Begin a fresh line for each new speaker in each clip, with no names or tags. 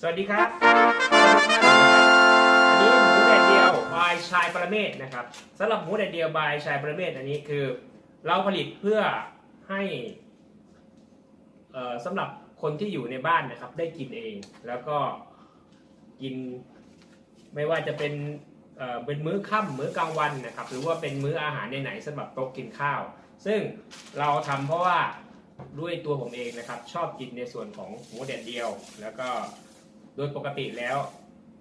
สวัสดีครับอันนี้หมูแดดเดียวบายชายประเมศนะครับสำหรับหมูแดดเดียวบายชายประเมศอันนี้คือ เราผลิตเพื่อให้เอ่อสำหรับคนที่อยู่ในบ้านนะครับ ได้กินเองแล้วก็กินไม่ว่าจะเป็นเอ่อเป็นมื้อค่ำมื้อกลางวันนะครับ หรือว่าเป็นมื้ออาหารไหนๆสำหรับโต๊ะกินข้าว ซึ่งเราทำเพราะว่าด้วยตัวผมเองนะครับ ชอบกินในส่วนของหมูแดดเดียว แล้วก็ โดยปกติแล้ว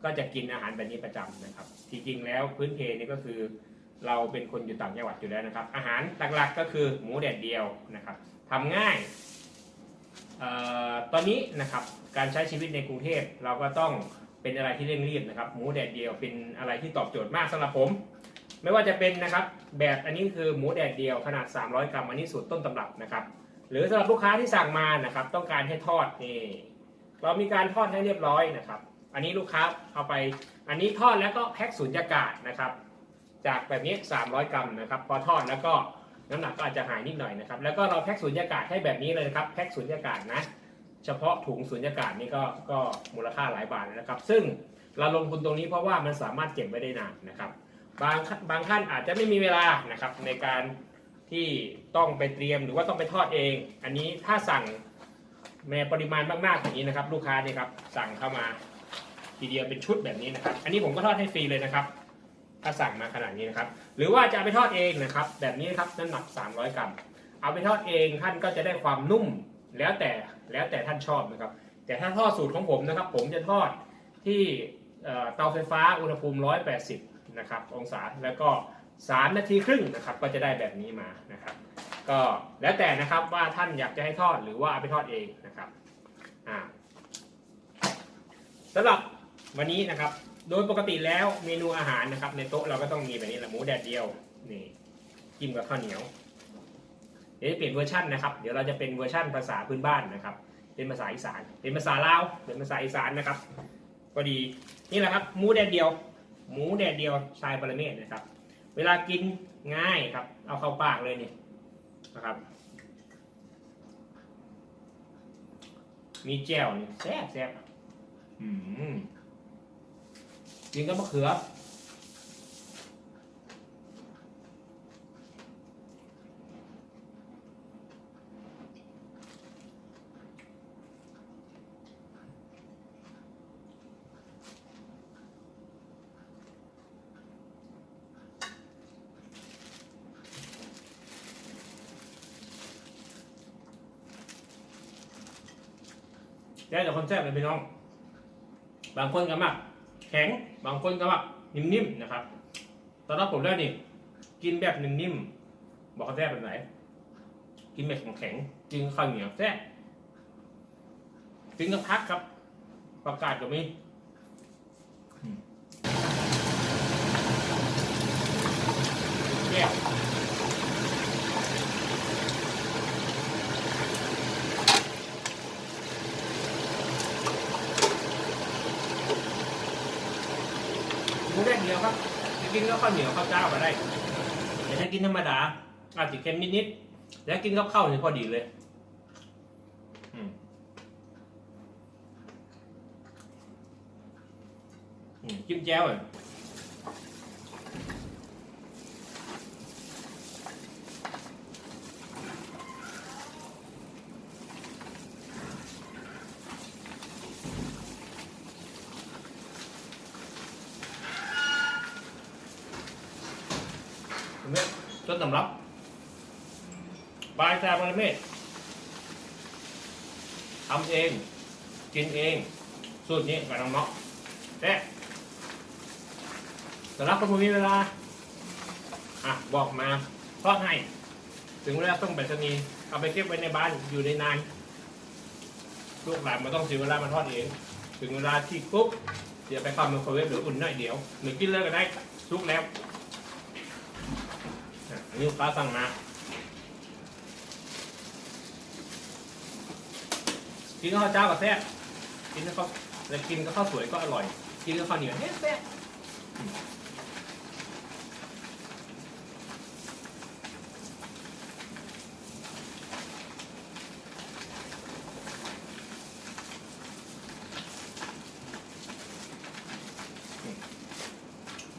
ก็จะกินอาหารแบบนี้ประจำนะครับ ที่จริงแล้วพื้นเพนี่ก็คือ เราเป็นคนอยู่ต่างจังหวัดอยู่แล้วนะครับ อาหารหลักๆก็คือหมูแดดเดียวนะครับทำง่ายออตอนนี้นะครับการใช้ชีวิตในกรุงเทพเราก็ต้องเป็นอะไรที่เร่งรีบนะครับ หมูแดดเดียวเป็นอะไรที่ตอบโจทย์มากสำหรับผม ไม่ว่าจะเป็นนะครับแบบอันนี้คือหมูแดดเดียวขนาด 300 กรัมอันนี้สูตรต้นตำรับนะครับ หรือสำหรับลูกค้าที่สั่งมานะครับ ต้องการให้ทอดนี่ เรามีการทอดให้เรียบร้อยนะครับ อันนี้ลูกค้าเอาไปอันนี้ทอดแล้วก็แพ็คสุญญากาศนะครับ จากแบบนี้ 300 กรัมนะครับ พอทอดแล้วก็น้ำหนักก็อาจจะหายนิดหน่อยนะครับ แล้วก็เราแพ็คสุญญากาศให้แบบนี้เลยนะครับ แพ็คสุญญากาศนะ เฉพาะถุงสุญญากาศนี่ก็ก็มูลค่าหลายบาทนะครับ ซึ่งเราลงทุนตรงนี้เพราะว่ามันสามารถเก็บไว้ได้นานนะครับ บางบางท่านอาจจะไม่มีเวลานะครับในการที่ต้องไปเตรียมหรือว่าต้องไปทอดเอง อันนี้ถ้าสั่ง ในปริมาณมากๆอย่างนี้นะครับ ลูกค้าเนี่ยครับสั่งเข้ามาทีเดียวเป็นชุดแบบนี้นะครับ อันนี้ผมก็ทอดให้ฟรีเลยนะครับ ถ้าสั่งมาขนาดนี้นะครับ หรือว่าจะาไปทอดเองนะครับ แบบนี้ครับน้ำหนัก 300 กรัม เอาไปทอดเองท่านก็จะได้ความนุ่มแล้วแต่แล้วแต่ท่านชอบนะครับ แต่ถ้าทอดสูตรของผมนะครับ ผมจะทอดที่เอ่อเตาไฟฟ้าอุณหภูมิ 180 นะครับองศาแล้วก็ 3 นาทีครึ่งนะครับก็จะได้แบบนี้มานะครับ ก็แล้วแต่นะครับว่าท่านอยากจะให้ทอดหรือว่าเอาไปทอดเองนะครับอ่าสำหรับวันนี้นะครับ โดยปกติแล้วเมนูอาหารนะครับ ในโต๊ะเราก็ต้องมีแบบนี้แหละหมูแดดเดียวนี่กินกับข้าวเหนียว เดี๋ยวจะเปลี่ยนเวอร์ชันนะครับ เดี๋ยวเราจะเป็นเวอร์ชันภาษาพื้นบ้านนะครับ เป็นภาษาอีสาน เป็นภาษาลาวเป็นภาษาอีสานนะครับ ก็ดีนี่แหละครับหมูแดดเดียว หมูแดดเดียวชายปรเมศนะครับ เวลากินง่ายครับ เอาเข้าปากเลยนี่นะครับ มีแจ่วนี่แซ่บแซ่บอืมกินกับมะเขือ แล้วแต่คนแซ่บเลยพี่น้อง บางคนก็มักแข็ง บางคนก็มักนิ่มๆนะครับตอนรับผมแล้วนี่ กินแบบนิ่มๆบอกเขาแซ่บแบบไหน กินแบบแข็งๆกินข้าวเหนียวแซ่บกินกับพักครับ ประกาศก็มีอืมแก้ว หมูแดดเดียวครับจะกินก็ข้าวเหนียวข้าวเจ้าก็ได้ แต่ถ้ากินธรรมดาอาจจะเค็มนิดๆแล้วกินกับข้าวนี่พอดีเลยอืมอืมจิ้มแจ่วอะเห็นไหม ต้นตำรับปลายแซ่บระเมศทำเอง กินเอง สูตรนี้กับน้องเนาะแต่สำหรับคนมีเวลา อะ บอกมาทอดให้ ถึงเวลาต้องไปสนีเอาไปเก็บไว้ในบ้านอยู่ในนานลูกหลานมันต้องเสียเวลามาทอดเอง ถึงเวลาที่ปุ๊บเดี๋ยวไปเข้าไมโครเวฟหรืออุ่นหน่อยเดียวหรือกินเลยก็ได้สุกแล้ว อันนี้ป้าสั่งนะกินข้าวเจ้ากับแซ่บกินข้าวจะกินก็ข้าวสวยก็อร่อย กินกับข้าวเหนียวเนี่ยแซ่บ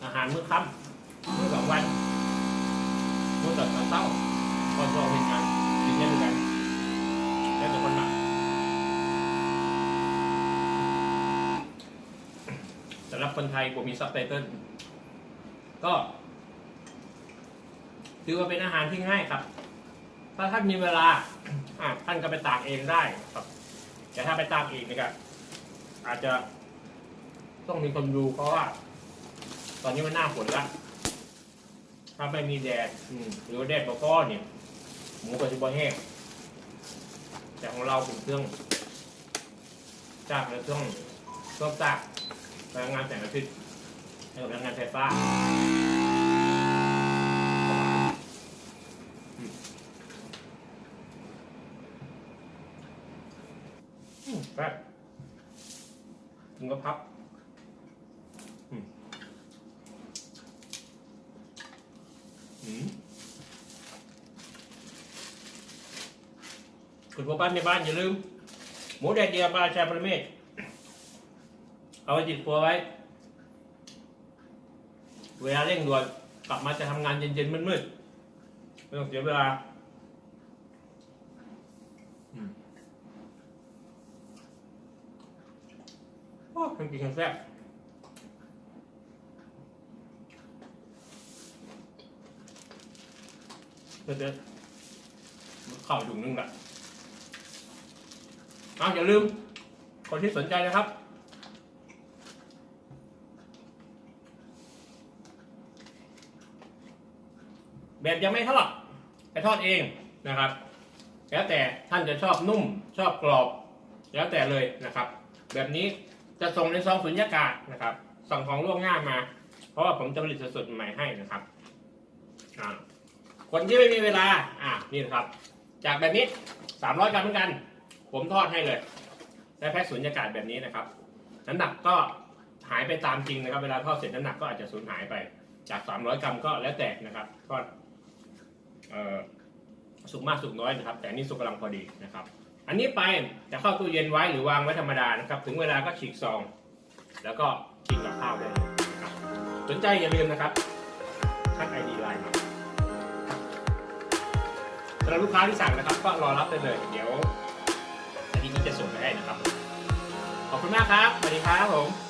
อาหารมื้อค่ำ มื้อตอนเช้าก่อนจะออกเป็นงานกินได้ด้วยกันแล้วแต่คนหมักสำหรับคนไทยผมมีซับไตเติลก็ถือว่าเป็นอาหารที่ง่ายครับ ถ้าท่านมีเวลาท่านก็ไปตากเองได้ครับแต่ถ้าไปตากเองนี่ก็อาจจะต้องมีคนดูเพราะว่า ตอนนี้มันหน้าฝนละ ถ้าไม่มีแดดอืมหรือว่าแดดบ่ก้อนเนี่ยหมูก็จะบ่แห้งแต่ของเราเป็นเครื่องจากและเครื่องเครื่องตากพลังงานแสงอาทิตย์ให้กับพลังงานไฟฟ้าอืมแป๊บถึงก็พับอืมอืม คุณพ่อบ้านในบ้านอย่าลืม หมูแดดเดียวปลาชาประเมศเอาไว้ติดตัวไว้ เวลาเร่งด่วนกลับมาจะทำงานเย็นๆมืดๆไม่ต้องเสียเวลาโอ้มันกินแซ่บ เด็ดๆเข้าวถุงนึงละอ้าวอย่าลืม คนที่สนใจนะครับ แบบยังไม่ทอดไปทอดเองนะครับ แล้วแต่ท่านจะชอบนุ่มชอบกรอบ แล้วแต่เลยนะครับ แบบนี้จะส่งในซองสุญญากาศนะครับ สั่งของล่วงหน้ามา เพราะว่าผมจะผลิตสดๆใหม่ให้นะครับอ่า คนที่ไม่มีเวลา อ่านี่นะครับ จากแบบนี้300กรัมเหมือนกัน ผมทอดให้เลยได้แพ็คสุญญากาศแบบนี้นะครับ น้ำหนักก็หายไปตามจริงนะครับ เวลาทอดเสร็จน้ำหนักก็อาจจะสูญหายไป จาก300กรัมก็แล้วแต่นะครับทอดเอ่อสุกมากสุกน้อยนะครับ แต่นี่สุกกำลังพอดีนะครับ อันนี้ไปจะเข้าตู้เย็นไว้หรือวางไว้ธรรมดานะครับ ถึงเวลาก็ฉีกซอง แล้วก็กินกับข้าวได้เลยนะครับสนใจอย่าลืมนะครับทักไอดีไลน์มา สำหรับลูกค้าที่สั่งนะครับ ก็รอรับได้เลย เดี๋ยวอาทิตย์นี้จะส่งไปให้นะครับ ขอบคุณมากครับ สวัสดีครับผม